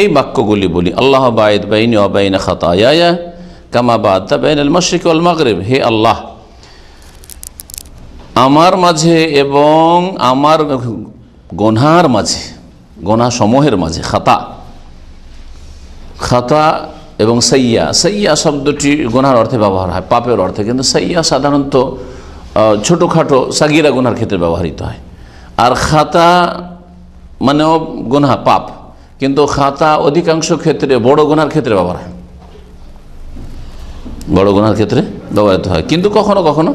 এই বাক্যগুলি বলি, আল্লাহ বায়দ বাইনি অবাইন খাতায়া কামা বাদ বাইন আল মশরিক আল মাগরেব। হে আল্লাহ, আমার মাঝে এবং আমার গোনার মাঝে গোনা সমূহের মাঝে খাতা খাতা এবং সাইয়া। সাইয়া শব্দটি গোনার অর্থে ব্যবহার হয়, পাপের অর্থে। কিন্তু সাইয়া সাধারণত ছোটোখাটো সাগিরা গোনার ক্ষেত্রে ব্যবহৃত হয়। আর খাতা মানেও গোনা পাপ। কিন্তু খাতা অধিকাংশ ক্ষেত্রে, বড় গোনার ক্ষেত্রে ব্যবহার হয়। বড় গোনার ক্ষেত্রে ব্যবহৃত হয়। কিন্তু কখনো কখনো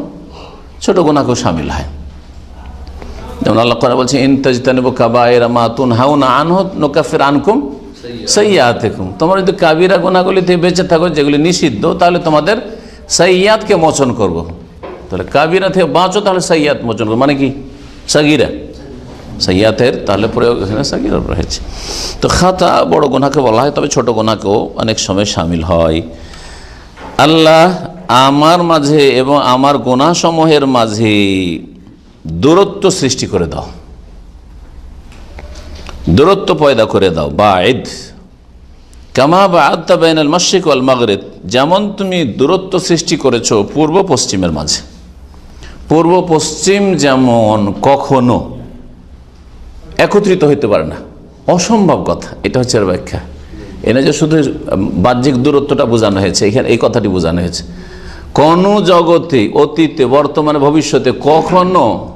ছোট গোনাকেও সামিল হয়। যেমন আল্লাহ করে বলছে ইনতাজতানিবু কাবায়েরা মা তুনহাউনা আনহু নুকাফির আনকুম সাইয়াতিকুম তোমরা যদি কাবিরা গোনাগুলি থেকে বেঁচে থাকো, যেগুলি নিষিদ্ধ, তাহলে তোমাদের সাইয়াতকে মোচন করব। তাহলে কাবিরা থেকে বাঁচো, তাহলে সাইয়াত মোচন করব। মানে কি? সাগিরা। সাইয়াতের তাহলে প্রয়োগ এখানে সাগিরা রয়েছে তো খাতা বড় গোনাকে বলা হয়, তবে ছোট গোনাকেও অনেক সময় সামিল হয়। আল্লাহ আমার মাঝে এবং আমার গোনাসমূহের মাঝে দূরত্ব সৃষ্টি করে দাও। দূরত্ব পয়দা করে দাও। বা ঈদ কামা বা আত্মা বাইনাল মাসিক আল মাগরেদ যেমন তুমি দূরত্ব সৃষ্টি করেছ পূর্ব পশ্চিমের মাঝে। পূর্ব পশ্চিম যেমন কখনো একত্রিত হইতে পারে না। অসম্ভব কথা, এটা হচ্ছে এর ব্যাখ্যা। এনে যে শুধু বাহ্যিক দূরত্বটা বোঝানো হয়েছে, এখানে এই কথাটি বোঝানো হয়েছে। কোন জগতে, অতীতে, বর্তমানে, ভবিষ্যতে কখনো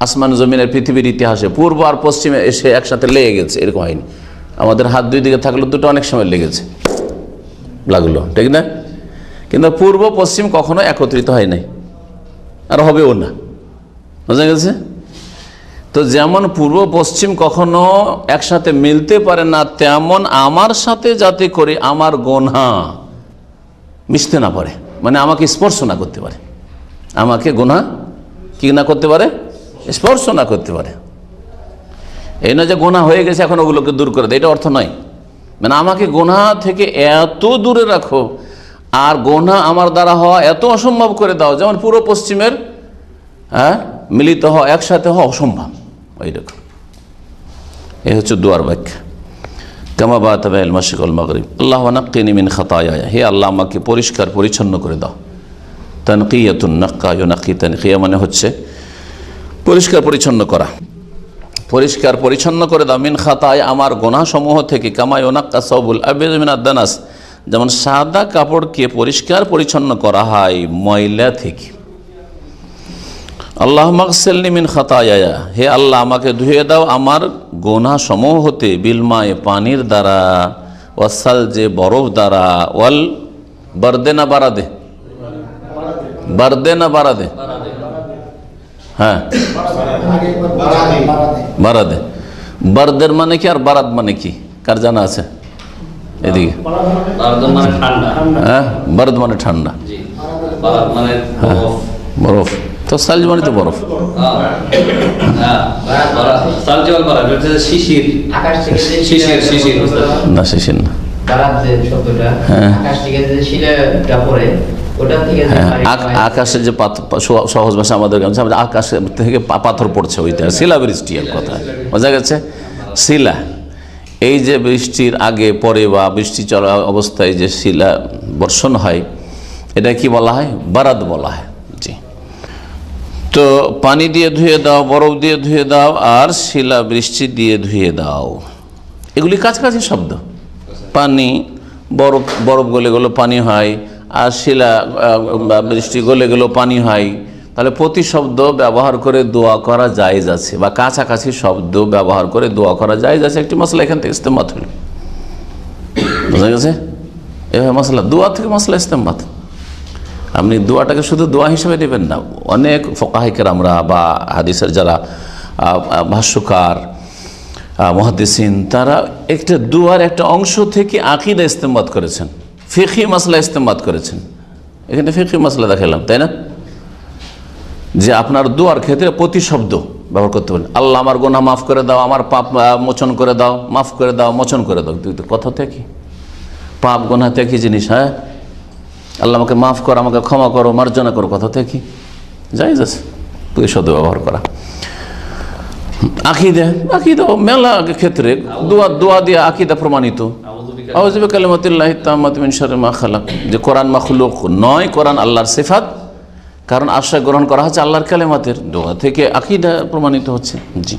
আসমান জমিনের পৃথিবীর ইতিহাসে পূর্ব আর পশ্চিমে এসে একসাথে লেগে গেছে, এরকম হয়নি। আমাদের হাত দুই দিকে থাকলে দুটো অনেক সময় লেগেছে লাগল, ঠিক না? কিন্তু পূর্ব, পশ্চিম কখনো একত্রিত হয় নাই। আর হবেও না। বোঝা গেছে? তো যেমন পূর্ব পশ্চিম কখনো একসাথে মিলতে পারে না, তেমন আমার সাথে যাতে করে আমার গোনা মিশতে না পারে। মানে আমাকে স্পর্শ না করতে পারে। আমাকে গোনা কি না করতে পারে? স্পর্শ না করতে পারে। এই না যে গোনা হয়ে গেছে, এখন ওগুলোকে দূর করে দেয় এটা অর্থ নয়। মানে আমাকে গোনা থেকে এত দূরে রাখো, আর গোনা আমার দ্বারা হওয়া এত অসম্ভব করে দাও, যেমন পূর্ব পশ্চিমের হ্যাঁ মিলিত হওয়া, একসাথে হওয়া অসম্ভব। ওই রকম এই হচ্ছে দুয়ার ব্যাখ্যা। কামা বা তবে মাসিকল মগরিব। আল্লাহ নাক্কিনি মিন খাতায়া হে আল্লাহ, আমাকে পরিষ্কার, পরিচ্ছন্ন করে দাও। তানকিয়াতুন নাক্কা নাকি তানকিয়া মানে হচ্ছে পরিষ্কার, পরিচ্ছন্ন করা। পরিষ্কার, পরিচ্ছন্ন করে দাও। মিন খাতায় আমার গোনাসমূহ থেকে কামাই ওনাক্কা সবুল আবেদমিন আদানাস যেমন সাদা কাপড়কে পরিষ্কার, পরিচ্ছন্ন করা হয় ময়লা থেকে। আল্লাহ মাকসেলনি মিন খাতায়া হে আল্লাহ আমাকে ধুয়ে দাও আমার গোনা সমূহ হতে বিলমায় পানির দ্বারা ওয়াসাল যে বরফ দ্বারা ওয়াল বারদে না বারাদে? বারদে না বারাদে? হ্যাঁ। বারাদে। বারদের মানে কি আর বারাদ মানে কি? কার জানা আছে? এদিকে। মানে হ্যাঁ বারদ মানে ঠান্ডা। জি। বারাত মানে বরফ। বরফ। তো সালজ মানে তো বরফ। হ্যাঁ হচ্ছে শিশির না। না হ্যাঁ। আকাশ যে হ্যাঁ বাড়ি আক- আকাশে যে পাথর সহজ ভাষা আমাদের আকাশ থেকে পাথর পড়ছে ওইটা শিলা বৃষ্টি এর কথা। বোঝা গেছে? শিলা এই যে বৃষ্টির আগে পরে বা বৃষ্টি চলা অবস্থায় যে শিলা বর্ষণ হয় এটা কি বলা হয়? বারাত বলা হয়। তো পানি দিয়ে ধুয়ে দাও, বরফ দিয়ে ধুয়ে দাও, আর শিলা বৃষ্টি দিয়ে ধুয়ে দাও। এগুলি কাছাকাছি শব্দ। পানি, বরফ বরফ গলে গেলো পানি হয়, আর শিলা বৃষ্টি গলে গেলো পানি হয়। তাহলে প্রতি শব্দ ব্যবহার করে দোয়া করা জায়েজ আছে, বা কাছাকাছি শব্দ ব্যবহার করে দোয়া করা জায়েজ আছে। একটি মশলা এখান থেকে ইস্তেমাত হল বোঝা গেছে? এভাবে মশলা, দোয়া থেকে মশলা ইস্তেমাত আপনি দোয়াটাকে শুধু দোয়া হিসেবে নেবেন না, অনেক ফকাহিকের আমরা বা হাদিসের যারা ভাষ্যকার মহাদিসিন তারা একটা দুয়ার একটা অংশ থেকে আকিদা ইস্তেমাত করেছেন ফিকি মশলা ইস্তেমাত করেছেন। এখানে ফিকি মশলা দেখালাম, তাই না? যে আপনার দুয়ার ক্ষেত্রে প্রতি শব্দ ব্যবহার করতে পারেন। আল্লাহ আমার গোনা মাফ করে দাও, আমার পাপ মোচন করে দাও, মাফ করে দাও, মোচন করে দাও। কথা থেকে পাপ গোনা থেকে জিনিস হ্যাঁ? আল্লাহ আমাকে মাফ করো, আমাকে ক্ষমা করো মার্জনা করো, কথা থেকে যাই দুই শব্দ ব্যবহার করা। আকিদা আকিদা মেলা ক্ষেত্রে দোয়া দোয়া দিয়ে আকিদা প্রমাণিত। আউযু বিকা আউযু বিকালিমাতিল্লাহি তাম্মাতি মিন শাররি মা খালাক। যে কোরআন মাখলুক নয়, কোরআন আল্লাহর সিফাত। কারণ আশ্রয় গ্রহণ করা হচ্ছে আল্লাহর কালেমাতের। দোয়া থেকে আকিদা প্রমাণিত হচ্ছে। জি।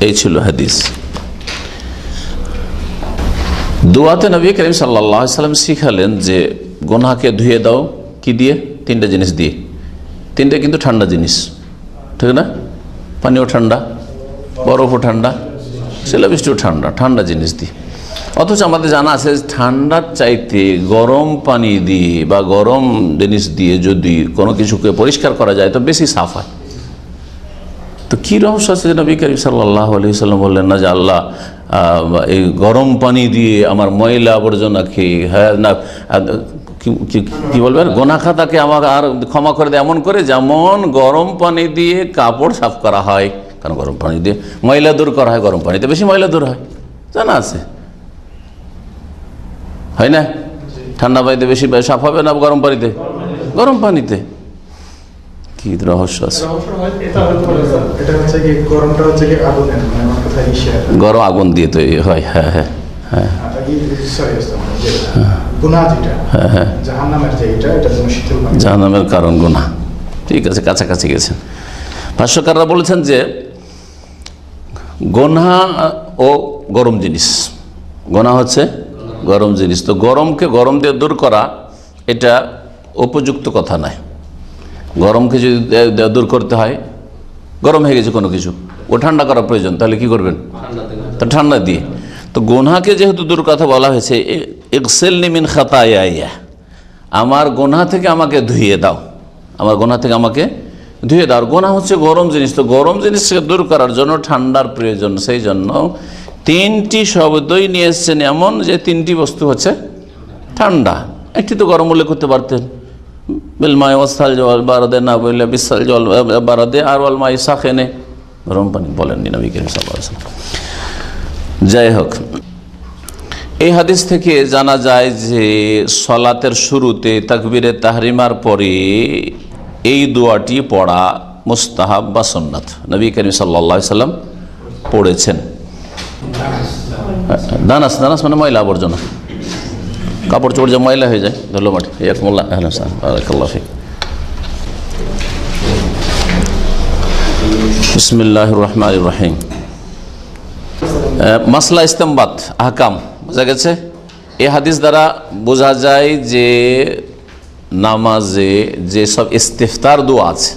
এই ছিল হাদিস। দোয়াতে নবী করিম সাল্লাহ সাল্লাম শিখালেন যে গোনাকে ধুয়ে দাও, কি দিয়ে? তিনটা জিনিস দিয়ে। তিনটা কিন্তু ঠান্ডা জিনিস। ঠিক না? পানিও ঠান্ডা, বরফও ঠান্ডা, শিলাবৃষ্টিও ঠান্ডা ঠান্ডা জিনিস দিয়ে। অথচ আমাদের জানা আছে ঠান্ডার চাইতে গরম পানি দিয়ে বা গরম জিনিস দিয়ে যদি কোনো কিছুকে পরিষ্কার করা যায়, তো বেশি সাফ হয়। তো কী রহস্য আছে যে নবী করিম সাল্লাহ আলি সাল্লাম বললেন না যে আল্লাহ এই গরম পানি দিয়ে আমার ময়লা আবর্জনা আবর্জনাকে হ্যাঁ না কি- বলবেন? গোনা খাতাকে আমাকে আর ক্ষমা করে দেয় এমন করে যেমন গরম পানি দিয়ে কাপড় সাফ করা হয় কারণ গরম পানি দিয়ে? ময়লা দূর করা হয় গরম পানিতে, বেশি ময়লা দূর হয়। জানা আছে। হয় না? ঠান্ডা পানিতে বেশি সাফ হবে না গরম পানিতে? গরম পানিতে। কি রহস্য আছে? হয় মানে ইসে গরম আগুন দিয়ে তৈরি হয় হ্যাঁ হ্যাঁ হ্যাঁ। সরি হ্যাঁ, জাহান্নামের যে এটা এটা যেন শীতল পানি জাহান্নামের কারণ গুণা। ঠিক আছে কাছাকাছি গেছেন। ভাষ্যকাররা বলেছেন যে গোনা ও গরম জিনিস। গোনা হচ্ছে গরম জিনিস। তো গরমকে গরম দিয়ে দূর করা এটা উপযুক্ত কথা নয়। গরমকে যদি দূর করতে হয় গরম হয়ে গেছে কোনো কিছু ও ঠান্ডা করা প্রয়োজন তাহলে কি করবেন? তো ঠান্ডা দিয়ে। তো গোনাকে যেহেতু দূর কথা বলা হয়েছে এক্সেল নিমিন খাতায়া আমার গোনা থেকে আমাকে ধুইয়ে দাও আমার গোনা থেকে আমাকে ধুয়ে দাও। আর গোনা হচ্ছে গরম জিনিস তো গরম জিনিসকে দূর করার জন্য ঠান্ডার প্রয়োজন সেই জন্য তিনটি শব্দই নিয়ে এসছেন এমন যে তিনটি বস্তু হচ্ছে ঠান্ডা। একটি তো গরম উল্লেখ করতে পারতেন। বেলমায় ওয়াসাল জল বারাদে না বললে বিশাল জল বারাদে আর ওয়ালমাই শাখেনে গরম পানি বলেননি নবী করিম সাল্লাল্লাহু যাই হোক এই হাদিস থেকে জানা যায় যে সলাতের শুরুতে তাকবীরে তাহরিমার পরে এই দোয়াটি পড়া মুস্তাহাব বা সন্ন্যাত নবী করিম সাল্লা সাল্লাম পড়েছেন। দানাস দানাস মানে ময়লা আবর্জনা। কাপড় চোপড় যে ময়লা হয়ে যায়। মাটি ইয়াকুমুল্লাহ। বিসমিল্লাহ রহমান রহিম। মাসলা ইস্তেমবাত আহকাম। বোঝা গেছে? এ হাদিস দ্বারা বোঝা যায় যে নামাজে যে সব ইস্তেফতার দোয়া আছে,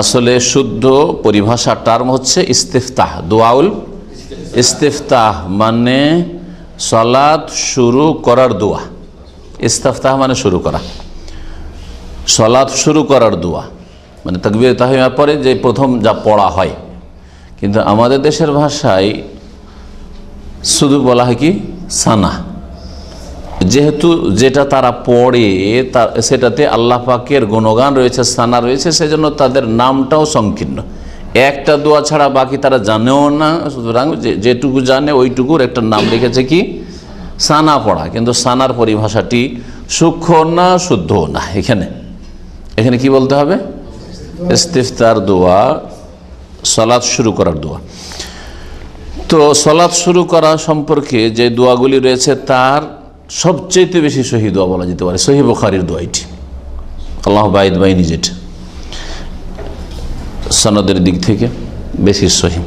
আসলে শুদ্ধ পরিভাষা টার্ম হচ্ছে ইস্তেফতাহ, দোয়াউল ইস্তেফতাহ মানে সলাৎ শুরু করার দোয়া। ইস্তেফতাহ মানে শুরু করা। সলাৎ শুরু করার দোয়া। মানে তকবির তাহিমার পরে যে প্রথম যা পড়া হয়। কিন্তু আমাদের দেশের ভাষায় শুধু বলা হয় কি? সানা। যেহেতু যেটা তারা পড়ে, তা সেটাতে আল্লাহ পাকের গুণগান রয়েছে, সানা রয়েছে, সেজন্য তাদের নামটাও সংকীর্ণ। একটা দোয়া ছাড়া বাকি তারা জানেও না, সুতরাং যেটুকু জানে ওইটুকুর একটা নাম রেখেছে কি? সানা পড়া। কিন্তু সানার পরিভাষাটি সূক্ষ্ম না, শুদ্ধ না এখানে। এখানে কি বলতে হবে? ইস্তিফতার দোয়া সলাৎ শুরু করার দোয়া। তো সলাৎ শুরু করা সম্পর্কে যে দোয়াগুলি রয়েছে তার সবচেয়ে বেশি সহি দোয়া বলা যেতে পারে। সহি বুখারির দোয়া এটি। আল্লাহ বাইদ বাইনি যেটা। সনদের দিক থেকে বেশি সহি।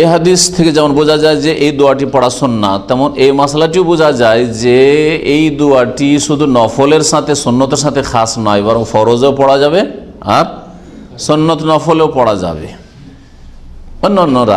এই হাদিস থেকে যেমন বোঝা যায় যে এই দোয়াটি পড়াশোন না তেমন এই মশলাটিও বোঝা যায় যে এই দোয়াটি শুধু নফলের সাথে সন্ন্যতের সাথে খাস নয়, বরং ফরজও পড়া যাবে আর সন্ন্যত নফলেও পড়া যাবে। অন্য অন্যরা